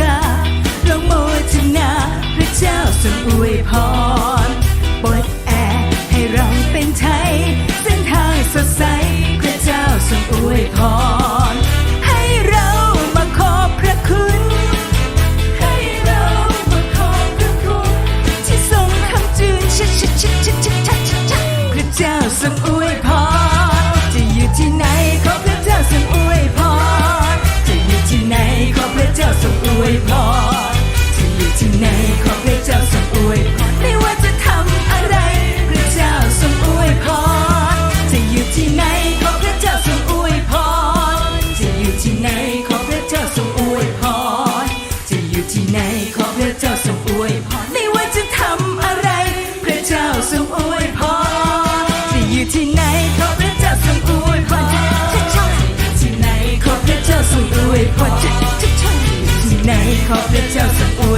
กาเราโมทนาพระเจ้าทรงอวยพร ด้วยพอใจทุกท่านอยู่ที่ไหนขอพระเจ้าทรงอวย